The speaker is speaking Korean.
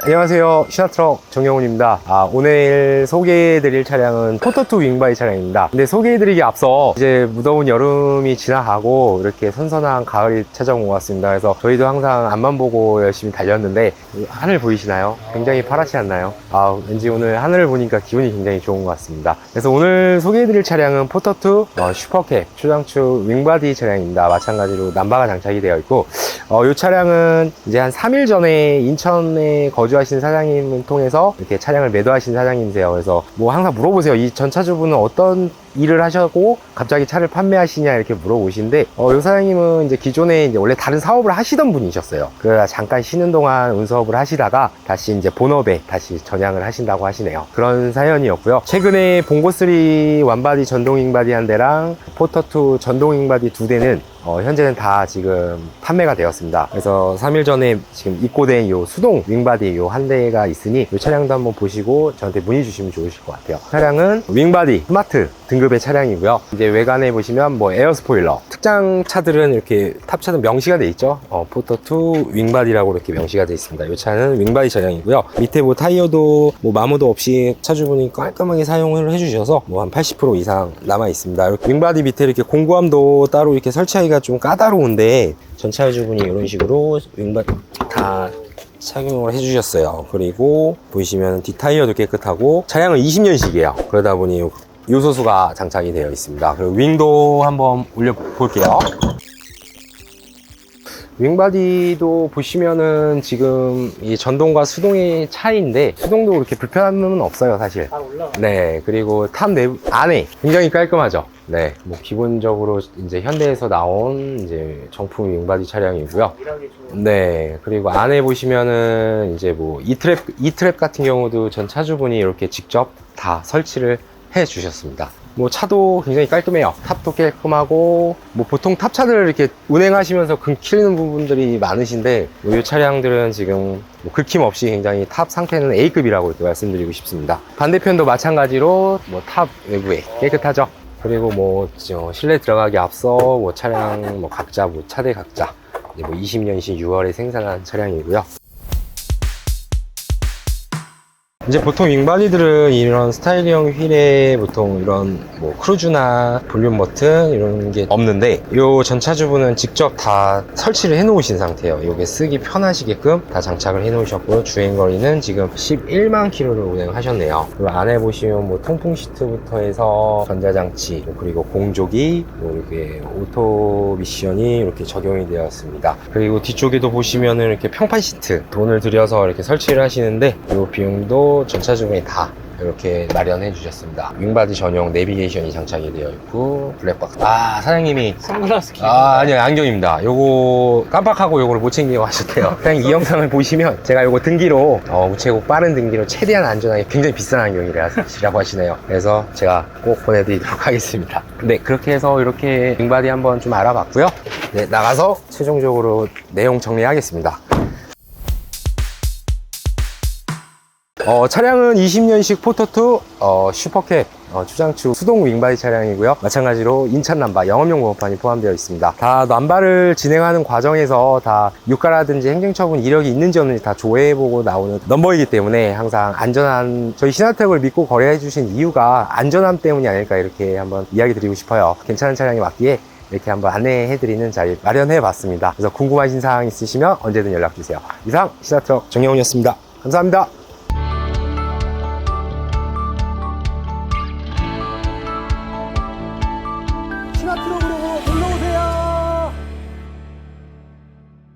안녕하세요. 신화트럭 정영훈입니다. 아, 오늘 소개해드릴 차량은 포토2 윙바이 차량입니다. 근데 소개해드리기 앞서 이제 무더운 여름이 지나가고 이렇게 선선한 가을이 찾아온 것 같습니다. 그래서 저희도 항상 앞만 보고 열심히 달렸는데 하늘 보이시나요? 굉장히 파랗지 않나요? 아, 왠지 오늘 하늘을 보니까 기분이 굉장히 좋은 것 같습니다. 그래서 오늘 소개해드릴 차량은 포토2 어, 슈퍼캡 초장축 윙바디 차량입니다. 마찬가지로 남바가 장착이 되어 있고 어, 이 차량은 이제 한 3일 전에 인천에 거주하신 사장님을 통해서 이렇게 차량을 매도하신 사장님이세요. 그래서 뭐 항상 물어보세요. 이 전차주분은 어떤 일을 하셨고 갑자기 차를 판매하시냐 이렇게 물어보시는데 어, 이 사장님은 이제 기존에 이제 원래 다른 사업을 하시던 분이셨어요. 그러다 잠깐 쉬는 동안 운수업을 하시다가 다시 이제 본업에 다시 전향을 하신다고 하시네요. 그런 사연이었고요. 최근에 봉고3 완바디 전동 윙바디 한 대랑 포터2 전동 윙바디 두 대는 어, 현재는 다 지금 판매가 되었습니다. 그래서 3일 전에 지금 입고된 요 수동 윙바디 요한 대가 있으니 이 차량도 한번 보시고 저한테 문의 주시면 좋으실 것 같아요. 차량은 윙바디 스마트 등급의 차량이고요. 이제 외관에 보시면 뭐 에어 스포일러 특장 차들은 이렇게 탑차는 명시가 돼 있죠. 어, 포터2 윙바디라고 이렇게 명시가 돼 있습니다. 이 차는 윙바디 차량이고요. 밑에 뭐 타이어도 뭐 마모도 없이 차주분이 깔끔하게 사용을 해주셔서 뭐 한 80% 이상 남아 있습니다. 윙바디 밑에 이렇게 공구함도 따로 이렇게 설치하기가 좀 까다로운데 전 차주분이 이런 식으로 윙바디 다 착용을 해주셨어요. 그리고 보시면 뒷타이어도 깨끗하고 차량은 20년식이에요. 그러다 보니 요소수가 장착이 되어 있습니다. 그리고 윙도 한번 올려 볼게요. 윙바디도 보시면은 지금 이 전동과 수동의 차이인데 수동도 그렇게 불편함은 없어요 사실. 네 그리고 탑 내부 안에 굉장히 깔끔하죠 네 뭐 기본적으로 이제 현대에서 나온 이제 정품 윙바디 차량이고요. 네 그리고 안에 보시면은 이제 뭐 이트랩 이트랩 같은 경우도 전 차주분이 이렇게 직접 다 설치를 해 주셨습니다. 뭐 차도 굉장히 깔끔해요. 탑도 깔끔하고 뭐 보통 탑차들을 이렇게 운행하시면서 긁히는 부분들이 많으신데 뭐 이 차량들은 지금 뭐 긁힘 없이 굉장히 탑 상태는 A급이라고 이렇게 말씀드리고 싶습니다. 반대편도 마찬가지로 뭐 탑 외부에 깨끗하죠? 그리고 뭐 저, 실내 들어가기 앞서 뭐 차량 뭐 각자 뭐 차대 각자 뭐 20년식 6월에 생산한 차량이고요. 이제 보통 윙바디들은 이런 스타일형 휠에 보통 이런 뭐 크루즈나 볼륨 버튼 이런 게 없는데 이 전차주분은 직접 다 설치를 해 놓으신 상태예요. 이게 쓰기 편하시게끔 다 장착을 해 놓으셨고요. 주행거리는 지금 11만 킬로를 운행하셨네요. 그리고 안에 보시면 뭐 통풍 시트부터 해서 전자장치 뭐 그리고 공조기 뭐 이렇게 오토 미션이 이렇게 적용이 되었습니다. 그리고 뒤쪽에도 보시면은 이렇게 평판 시트 돈을 들여서 이렇게 설치를 하시는데 이 비용도 전차 중에 다 이렇게 마련해 주셨습니다. 윙바디 전용 내비게이션이 장착이 되어 있고 블랙박스. 아 사장님이 선글라스 끼. 아, 아니요, 안경입니다. 요거 깜빡하고 요거를 못 챙기고 하셨대요. 그냥 이 영상을 보시면 제가 요거 등기로, 어, 우체국 빠른 등기로 최대한 안전하게 굉장히 비싼 안경이라고 하시네요. 그래서 제가 꼭 보내드리도록 하겠습니다. 네, 그렇게 해서 이렇게 윙바디 한번 좀 알아봤고요. 네, 나가서 최종적으로 내용 정리하겠습니다. 어, 차량은 20년식 포토2 어, 슈퍼캡 어, 추장축 수동 윙바디 차량이고요. 마찬가지로 인천 남바 영업용 번호판이 포함되어 있습니다. 다 남바를 진행하는 과정에서 다 유가라든지 행정처분 이력이 있는지 없는지 다 조회해보고 나오는 넘버이기 때문에 항상 안전한 저희 신화택을 믿고 거래해 주신 이유가 안전함 때문이 아닐까 이렇게 한번 이야기 드리고 싶어요. 괜찮은 차량이 맞기에 이렇게 한번 안내해드리는 자리 마련해 봤습니다. 그래서 궁금하신 사항 있으시면 언제든 연락 주세요. 이상 신화트럭 정영훈이었습니다. 감사합니다.